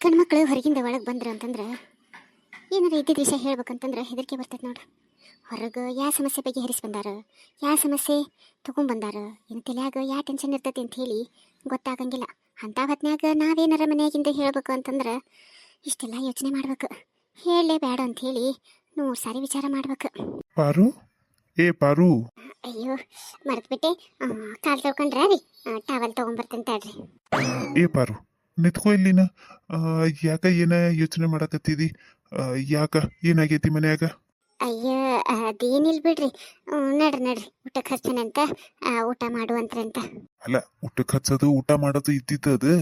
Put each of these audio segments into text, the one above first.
ಗಂಡ್ಮಕ್ಳು ಹೊರಗಿಂದ ಒಳಗೆ ಬಂದ್ರು ಅಂತಂದ್ರೆ ಏನಾರ ಇದ್ದಿದ್ದ ವಿಷಯ ಹೇಳ್ಬೇಕಂತಂದ್ರೆ ಹೆದರಿಕೆ ಬರ್ತೈತೆ ನೋಡ್ರಿ. ಹೊರಗೆ ಯಾವ ಸಮಸ್ಯೆ ಬಗ್ಗೆ ಬಗೆಹರಿಸಿ ಬಂದಾರ ಯಾವ ಸಮಸ್ಯೆ ತೊಗೊಂಬಂದಾರ ಇನ್ನು ತಲೆಯಾಗ ಯಾವ ಟೆನ್ಷನ್ ಇರ್ತೈತಿ ಅಂತ ಹೇಳಿ ಗೊತ್ತಾಗಂಗಿಲ್ಲ. ಅಂಥ ಹೊತ್ನ್ಯಾಗ ನಾವೇನಾರ ಮನೆಯಾಗಿಂದ ಹೇಳ್ಬೇಕು ಅಂತಂದ್ರೆ ಇಷ್ಟೆಲ್ಲ ಯೋಚನೆ ಮಾಡ್ಬೇಕು. ಹೇಳಲೇ ಬೇಡ ಅಂತ ಹೇಳಿ ನೂರು ಸಾರಿ ವಿಚಾರ ಮಾಡ್ಬೇಕು. ಏ ಪಾರು. ಅಯ್ಯೋ ಮರೆತ್ಬಿಟ್ಟೆ. ಕಾಲ್ ತೊಳ್ಕೊಂಡ್ರ ರೀ. ಟವಲ್ ತೊಗೊಂಬರ್ತಂತ ತಡ್ರಿ. ಏ ಪಾರು ನಿತ್ಕೋ ಇಲ್ಲಿನ. ಯಾಕ ಏನ ಯೋಚನೆ ಮಾಡಕತ್ತಿದಿ? ಯಾಕ? ಏನಾಗೈತಿ ಮನ್ಯಾಗ? ಅಯ್ಯೋ ಅದೇನಿಲ್ಲ ಬಿಡ್ರಿ. ನಡ್ರಿ ನಡ್ರಿ. ಊಟಕ್ಕೆ ಹಚ್ಚನಂತ ಊಟ ಮಾಡುವಂತ್ರಂತ. ಅಲ್ಲ ಊಟಕ್ಕೆ ಹಚ್ಚೋದು ಊಟ ಮಾಡೋದು ಇದ್ದಿದ್ದದು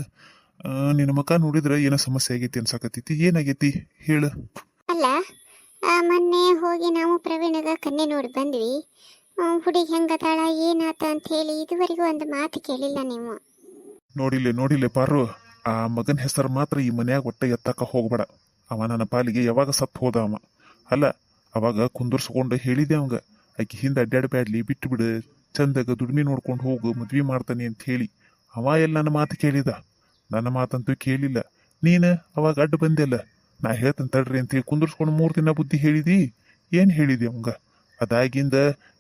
ನಿನ್ನ ಮಕ ನೋಡಿದ್ರೆ ಏನೋ ಸಮಸ್ಯೆ ಆಗೈತಿ ಅನ್ಸಕತ್ತೈತಿ? ಏನಾಗೈತಿ? ಹೇಳು. ಅಲ್ಲ ಮೊನ್ನೆ ಹೋಗಿ ನಾವು ಪ್ರವೀಣದ ಕನ್ನೆ ನೋಡಿ ಬಂದ್ವಿ. ಹುಡುಗಿ ಹೆಂಗದಾಳ ಏನಾತ ಅಂತ ಹೇಳಿ ಇದುವರೆಗೂ ಒಂದು ಮಾತು ಕೇಳಿಲ್ಲ ನೀವು. ನೋಡಿಲೆ ನೋಡಿಲೆ ಪಾರು ಆ ಮಗನ ಹೆಸರು ಮಾತ್ರ ಈ ಮನ್ಯಾಗ ಒಟ್ಟೆ ಎತ್ತಕ ಹೋಗ್ಬೇಡ. ಅವ ನನ್ನ ಪಾಲಿಗೆ ಯಾವಾಗ ಸತ್ತು ಹೋದ ಅವ. ಅಲ್ಲ, ಅವಾಗ ಕುಂದರ್ಸ್ಕೊಂಡು ಹೇಳಿದೆ ಅವಂಗ. ಆಕೆ ಹಿಂದೆ ಅಡ್ಡಾಡಬ್ಯಾಡ್ಲಿ ಬಿಟ್ಟು ಬಿಡು. ಚಂದಾಗ ದುಡಿಮೆ ನೋಡ್ಕೊಂಡು ಹೋಗು, ಮದ್ವೆ ಮಾಡ್ತಾನೆ ಅಂತ ಹೇಳಿ. ಅವ ಎಲ್ಲ ನನ್ನ ಮಾತು ಕೇಳಿದ. ನನ್ನ ಮಾತಂತೂ ಕೇಳಿಲ್ಲ. ನೀನು ಅವಾಗ ಅಡ್ಡ ಬಂದೆಲ್ಲ. ನಾ ಹೇಳ್ತೇನೆ ತಡ್ರಿ ಅಂತ ಹೇಳಿ ಕುಂದರ್ಸ್ಕೊಂಡು ಮೂರು ದಿನ ಬುದ್ಧಿ ಹೇಳಿದಿ. ಏನು ಹೇಳಿದೆ ಅವಂಗ? ಅದಾಗಿಂದ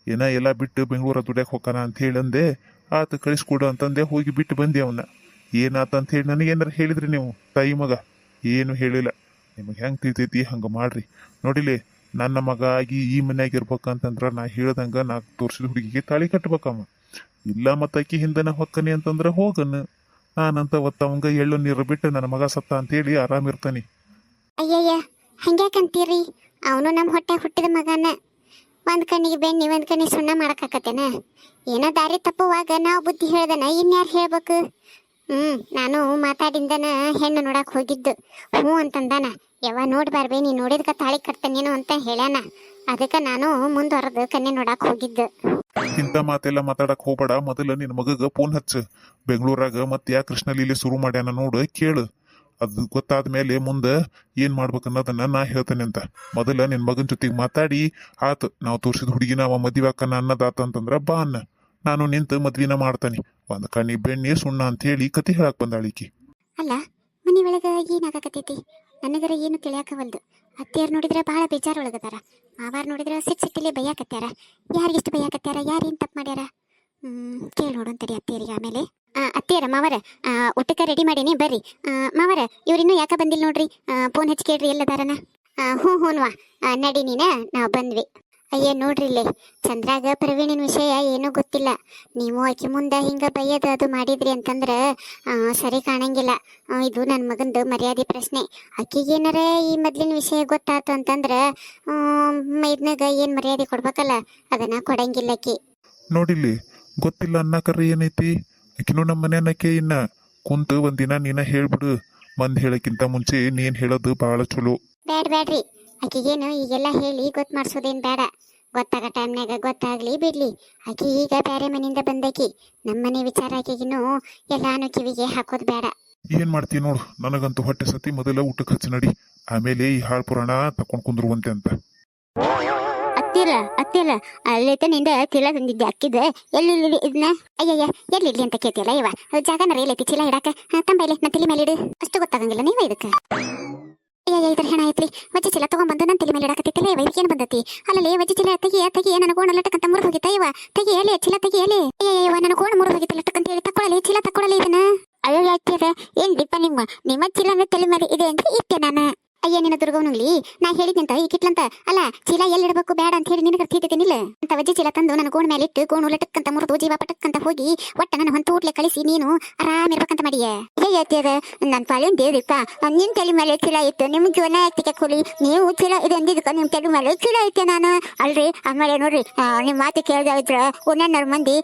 ಏನ ಎಲ್ಲ ಬಿಟ್ಟು ಬೆಂಗಳೂರ ದುಡ್ಯಾಕೆ ಹೋಗೋಣ ಅಂತ ಹೇಳಂದೆ ಆತ ಕಳಿಸ್ಕೊಡು ಅಂತಂದೆ, ಹೋಗಿ ಬಿಟ್ಟು ಬಂದೆ ಅವನ್ನ ಏನಾತ ಅಂತ ಹೇಳಿ ನನಗೇನಾರು ಹೇಳಿದ್ರಿ ನೀವು, ತಾಯಿ ಮಗ? ಏನು ಹೇಳಿಲ್ಲ. ನಿಮಗೆ ಹೆಂಗೆ ತಿಳ್ತೈತಿ, ಹಂಗೆ ಮಾಡ್ರಿ. ನೋಡಿಲಿ, ನನ್ನ ಮಗ ಆಗಿ ಈ ಮನ್ಯಾಗ ಇರ್ಬೇಕಂತಂದ್ರ ನಾ ಹೇಳ್ದಂಗೆ ನಾ ತೋರಿಸಿದ ಹುಡುಗಿಗೆ ತಾಳಿ ಕಟ್ಬೇಕಮ್ಮ ಇಲ್ಲ ಮತ್ತ ಆಕಿ ಹಿಂದನ ಹೊಕ್ಕನಿ ಅಂತಂದ್ರ ಹೋಗನ್. ನಾನಂತ ಒತ್ತವಂಗ ಎಳ್ಳು ನೀರು ಬಿಟ್ಟು ನನ್ನ ಮಗ ಸತ್ತ ಅಂತೇಳಿ ಆರಾಮಿರ್ತಾನೆ ಅಯ್ಯಯ್ಯ, ಹಂಗ್ಯಾಕಂತೀರಿ? ಅವನು ನಮ್ಮ ಹೊಟ್ಟೆ ಹುಟ್ಟಿದ ಮಗನ. ಒಂದು ಕಣ್ಣಿಗೆ ಬೆಣ್ಣಿ, ಒಂದು ಕಣ್ಣಿಗೆ ಸುಣ್ಣ ಮಾಡೋಕ್ಕಾಕತ್ತೇನ? ಏನೋ ದಾರಿ ತಪ್ಪುವಾಗ ನಾವು ಬುದ್ಧಿ ಹೇಳ್ದನ, ಇನ್ಯಾರು ಹೇಳ್ಬೇಕು? ಹ್ಞೂ ನಾನು ಮಾತಾಡಿಂದನ ಹೆಣ್ಣು ನೋಡಕ್ಕೆ ಹೋಗಿದ್ದು. ಹ್ಞೂ ಅಂತಂದಾನ. ಯಾವ ನೋಡ್ಬಾರ್ಬೆ ನೀ ನೋಡಿದ್ಕ ತಾಳಿ ಕಟ್ತಾನೇನು ಅಂತ ಹೇಳ್ಯಾನ. ಅದಕ್ಕೆ ನಾನು ಮುಂದುವರೆದು ಕನ್ನೆ ನೋಡಕ್ಕೆ ಹೋಗಿದ್ದು. ಇಂಥ ಮಾತೆಲ್ಲ ಮಾತಾಡಕ್ ಹೋಗ್ಬೇಡ. ಮೊದಲು ನಿನ್ನ ಮಗಗೆ ಫೋನ್ ಹಚ್ಚು. ಬೆಂಗಳೂರಾಗ ಮತ್ತೆ ಯಾ ಕೃಷ್ಣ ಲೀಲೆ ಶುರು ಮಾಡ್ಯಾನ ನೋಡು, ಕೇಳು. ಅದು ಗೊತ್ತಾದ ಮೇಲೆ ಮುಂದೆ ಏನ್ ಮಾಡ್ಬೇಕನ್ನೋದನ್ನ ನಾ ಹೇಳ್ತೇನೆ ಅಂತ. ಮೊದಲ ನಿನ್ನ ಮಗನ ಜೊತೆಗೆ ಮಾತಾಡಿ, ಆತು, ನಾವು ತೋರಿಸಿದ ಹುಡುಗಿನ ಅವ ಮದುವೆ ಅಕ್ಕನ ಅನ್ನದಾತ ಅಂತಂದ್ರೆ ಬಾ ಅನ್ನ. ನಾನು ನಿಂತು ಮದ್ವಿನ ಮಾಡ್ತಾನೆ. ಒಂದು ಕಣ್ಣಿ ಬೆಣ್ಣೆ ಸುಣ್ಣ ಅಂತ ಹೇಳಿ ಕತಿ ಹೇಳಕ್ ಬಂದಾಳಿಕಿ. ಅಲ್ಲ, ಮನೆ ಒಳಗ ಏನಾಗಕತ್ತೈತಿ ನನಗರ ಏನು ತಿಳಿಯಾಕವಲ್ದು. ಅತ್ತೆಯರ್ ನೋಡಿದ್ರೆ ಬಹಳ ಬೇಜಾರೊಳಗದಾರ ಮಾವಾರ್ ನೋಡಿದ್ರೆ ಸಿಟ್ ಸಿಟ್ಟಿಲಿ ಬೈಯಾಕತ್ಯಾರ. ಯಾರಿಗೆಷ್ಟು ಬೈಯಾಕತ್ಯಾರ? ಯಾರೇನು ತಪ್ಪು ಮಾಡ್ಯಾರ? ಹ್ಮ್ ನೋಡೋಣ ತಡಿ ಅತ್ತೆಯರಿಗೆ ಆಮೇಲೆ. ಅತ್ತೆಯರ ಮಾವರ ಊಟಕ್ಕೆ ರೆಡಿ ಮಾಡೀನಿ, ಬರ್ರಿ. ಮಾವರ ಇವ್ರಿನ್ನೂ ಯಾಕೆ ಬಂದಿಲ್ಲ ನೋಡ್ರಿ? ಫೋನ್ ಹಚ್ಚಿ ಕೇಳ್ರಿ ಎಲ್ಲದಾರನ ಹ್ಞೂ ಹ್ಞೂನ್ವಾ ನಡಿ ನೀನ, ನಾವು ಬಂದ್ವಿ. ಅಯ್ಯೋ, ನೋಡ್ರಿ ಇಲ್ಲೇ. ಚಂದ್ರಾಗ ಪ್ರವೀಣಿನ ವಿಷಯ ಏನೂ ಗೊತ್ತಿಲ್ಲ. ನೀವು ಆಕೆ ಮುಂದೆ ಹಿಂಗೆ ಬೈಯೋದು ಅದು ಮಾಡಿದ್ರಿ ಅಂತಂದ್ರೆ ಸರಿ ಕಾಣಂಗಿಲ್ಲ. ಇದು ನನ್ನ ಮಗಂದು ಮರ್ಯಾದೆ ಪ್ರಶ್ನೆ. ಆಕಿಗೇನಾರ ಈ ಮೊದ್ಲಿನ ವಿಷಯ ಗೊತ್ತಾತು ಅಂತಂದ್ರೆ ಮೈದ್ನಾಗ ಏನು ಮರ್ಯಾದೆ ಕೊಡ್ಬೇಕಲ್ಲ, ಅದನ್ನ ಕೊಡಂಗಿಲ್ಲ ಆಕಿ. ನೋಡಿಲ್ಲಿ ಗೊತ್ತಿಲ್ಲ ಅನ್ನಕರ ಏನೈತಿ? ಆಕಿನೂ ನಮ್ಮ ಮನೆಯನ್ನಕ್ಕೆ ಇನ್ನ. ಕುಂತು ಒಂದಿನ ನೀನ ಹೇಳ್ಬಿಡು. ಮಂದ್ ಹೇಳಕ್ಕಿಂತ ಮುಂಚೆ ನೀನ್ ಹೇಳೋದು ಬಹಳ ಚಲೋ. ಬೇಡ್ರಿ ಬ್ಯಾಡ್ರಿ. ಆಕಿಗೇನು ಈಗೆಲ್ಲ ಹೇಳಿ ಗೊತ್ತು ಮಾಡ್ಸೋದೇನ್ ಬೇಡ ಗೊತ್ತಾಗ ಟೈಮ್ನಾಗ ಗೊತ್ತಾಗ್ಲಿ ಬಿಡ್ಲಿ. ಆಕಿ ಈಗ ಬೇರೆ ಮನೆಯಿಂದ ಬಂದಾಕಿ. ನಮ್ಮನೆ ವಿಚಾರ ಆಕಿಗಿನ್ನು ಎಲ್ಲಾನು ಕಿವಿಗೆ ಹಾಕೋದ್ ಬೇಡ ಏನ್ ಮಾಡ್ತೀವಿ ನೋಡು? ನನಗಂತೂ ಹೊಟ್ಟೆ ಸತಿ ಮೊದಲ ಊಟಕ್ಕೆ ಹಚ್ಚಿ ನಡಿ. ಆಮೇಲೆ ಈ ಹಾಳ್ ಪುರಾಣ ತಕೊಂಡ್ ಕುಂದ್ರುವಂತೆ ಅಂತ. ಅತ್ತಿರ ಅಲ್ಲೇ ಅಲ್ಲೈತೆ ನಿಂದ ಚೀಲ ತಂದಿದ್ದೆ ಅಕ್ಕಿದ. ಎಲ್ಲಿ ಇದನ್ನ? ಅಯ್ಯಯ್ಯ, ಎಲ್ಲಿ ಇಡ್ಲಿ ಅಂತ ಕೇಳ್ತಿಯಲ್ಲ ಇವ? ಅದು ಜಾಗನ ಎಲ್ಲೈತಿ ಚೀಲ ಇಡಾಕ. ತಂಬೈಲೆ ನಾ ತಲೆ ಮೇಲೆ ಇಡು. ಅಷ್ಟು ಗೊತ್ತಾಗಂಗಿಲ್ಲ ನೀವ ಇದಕ್ಕೆ? ಅಯ್ಯಯ್ಯ ಇದ್ರ ಹೆಣ ಐತ್ರಿ ವಜ್ಜಿ ಚೀಲ ತಗೊಂಡ್ಬಂದು ನನ್ನ ತಲೆ ಮೇಲೆ ಇಡಾಕತ್ತಿತ್ತಲ್ಲ ಇವ ಇದಕ್ಕೇನು ಬಂದತಿ? ಅಲ್ಲಲ್ಲಿ ವಜ್ಜಿ ಚೀಲ ತೆಗಿಯ ತೆಗಿಯ ನನ್ನ ಗೋಣ ಲಟ್ಟಕಂತ ಮುರಿದು ಹೋಗಿತ್ತ ಇವ? ತೆಗಿಯಲಿ ಚೀಲ ತೆಗಿಯಲಿ ಅಯ್ಯಯ್ಯ, ಇವ, ನನ್ನ ಗೋಣ ಮುರಿದು ಹೋಗಿತ್ತ ಲಟ್ಟಕಂತ ಹೇಳಿ ತಕೊಳ್ಳಲಿ ಚೀಲ ತಕೊಳ್ಳಲಿ ಇದನ್ನ? ಅಯ್ಯೋ ಯಾಕ್ತೀರ ಏನ್ ದೀಪ ನಿಮ್ಮ? ನಿಮ್ಮ ಚೀಲನ ತಲೆ ಮೇಲೆ ಇದೆ ಅಂತ ಇಟ್ಟೆ ನಾನು. ಅಯ್ಯ ನಿನ್ನ ದುರ್ಗವನುಗ್ಲಿ ನಾ ಹೇಳಿದ್ನಂತ ಈ ಕಿಟ್ಲಂತ. ಅಲ್ಲ ಚೀಲ ಎಲ್ಲಿಡ್ಬೇಕು ಬೇಡ ಅಂತ ಹೇಳಿ ನಿನಗೆ ತಿಳ್ತಿದ್ದೇನಿಲ್ಲ ಅಂತ ವಜ್ಜಿ ಚೀಲ ತಂದು ನನ್ನ ಗೋಣ ಮೇಲೆ ಇಟ್ಟು ಗೋಣು ಲಟಕ್ಕಂತ ಮುರಿದು ಜೀವ ಪಟಕ್ಕಂತ ಹೋಗಿ ಒಟ್ಟ ನನ್ನ ಹೊಂತ ಊಟ್ಲೆ ಕಳಿಸಿ ನೀನು ಆರಾಮ್ ಇರ್ಬೇಕಂತ ಮಾಡಿಯ. ಹೇಳ್ತಿಯದ ನನ್ನ ಪಾಲಿನ ದೇವ್ರಿಪ್ಪ ನಿನ್ ತಲೆ ಮೇಲೆ ಚೀಲ ಇತ್ತು ನಿಮ್ ಜೀವನ ಯಾಕೆ ಕೂಲಿ ನೀವು ಚೀಲ ಇದೆ ಅಂದಿದ್ದಕ್ಕ ನಿಮ್ ತಲೆ ಮೇಲೆ ಚೀಲ ಐತೆ ನಾನು. ಅಲ್ರಿ ಆಮೇಲೆ ನೋಡ್ರಿ ಆ, ನಿಮ್ ಮಾತು ಕೇಳ್ದ ಇದ್ರ ಒಂದೊಂದರ ಮಂದಿ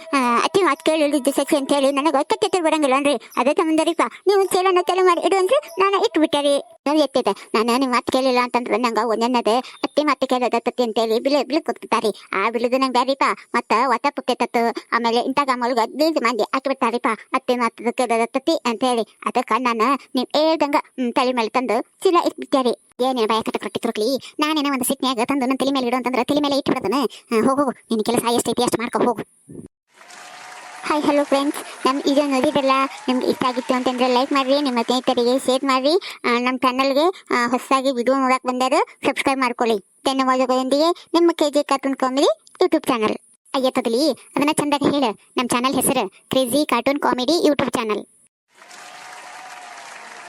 ಅತಿ ಮಾತು ಕೇಳಿದ್ದು ಸಸಿ ಅಂತ ಹೇಳಿ ನನಗೆ ಕತ್ತೆ ಬಿಡಂಗಿಲ್ಲ ಅನ್ರಿ. ಅದೇ ಸಂಬಂಧರಿಪ್ಪ ನೀವು ಚೀಲನ ತಲೆ ಮಾಡಿ ಇಡು ಅಂದ್ರೆ ನಾನು ಇಟ್ಟು ಬಿಟ್ಟಾರಿ ನಾವು ಎತ್ತಿದೆ ನಾನು ನಿಮ್ಮ ಮಾತು ಕೇಳಿಲ್ಲ ಅಂತಂದ್ರೆ ನಂಗೆ ಒಂದೊಂದದ ಅತ್ತಿ ಮಾತು ಕೇಳದ ತತ್ತಿ ಅಂತೇಳಿ ಬಿಳಿ ಬಿಳಿ ಕೂತ್ಬಿಟ್ಟಾರಿ ಆ ಬಿಳಿದು ನಂಗೆ ಬ್ಯಾರಿಪ ಮತ್ತ ಒತ್ತ ಪುಕ್ಕೆ ತತ್ತು ಆಮೇಲೆ ಇಂತಾಗ ಮಲ್ಗ ಬೀಳ್ದು ಮಂದಿ ಹಾಕಿ ಬಿಟ್ಟಾರಿಪ ಅತ್ತಿ ಮಾತು ಕೇಳದ ತತ್ತಿ ಅಂತೇಳಿ. ಅದಕ್ಕೆ ನಾನು ನೀವು ಹೇಳ್ದಂಗ ತಲೆ ಮೇಲೆ ತಂದು ಚೀಲ ಇಟ್ಬಿಟ್ಟಾರಿ ಏನೇನು ಭಯ ಕಟ್ಟ ಕೊಟ್ಟಿ ತುರುಕ್ಲಿ. ನಾನೇನೋ ಒಂದು ಸಿಟ್ನ್ಯಾಗ ತಂದು ನನ್ನ ತಲೆ ಮೇಲೆ ಇಡು ಅಂತಂದ್ರೆ ತಲೆ ಮೇಲೆ ಇಟ್ಬಿಡೋದನ್ನ ಬಿಡದನ ಹೋಗು ಹೋಗು. ನಿನ್ನ ಕೆಲಸ ಎಷ್ಟೈತಿ ಅಷ್ಟು ಮಾಡ್ಕೊ, ಹೋಗು. ಹಾಯ್ ಹಲೋ ಫ್ರೆಂಡ್ಸ್ ನಮ್ಮ ವಿಡಿಯೋ ನೋಡಿದ್ರಲ್ಲ? ನಿಮ್ಗೆ ಇಷ್ಟ ಆಗಿತ್ತು ಅಂತಂದ್ರೆ ಲೈಕ್ ಮಾಡಿರಿ, ನಿಮ್ಮ ಸ್ನೇಹಿತರಿಗೆ ಶೇರ್ ಮಾಡಿರಿ. ನಮ್ಮ ಚಾನಲ್ಗೆ ಹೊಸದಾಗಿ ವಿಡಿಯೋ ನೋಡಕ್ಕೆ ಬಂದರು ಸಬ್ಸ್ಕ್ರೈಬ್ ಮಾಡ್ಕೊಳ್ಳಿ. ಧನ್ಯವಾದಗಳೊಂದಿಗೆ ನಿಮ್ಮ K G cartoon comedy YouTube channel ಅಯ್ಯತ್ತದಲಿ ಅದನ್ನ ಚಂದಾಗಿ ಹೇಳು. ನಮ್ಮ ಚಾನಲ್ ಹೆಸರು crazy cartoon comedy YouTube channel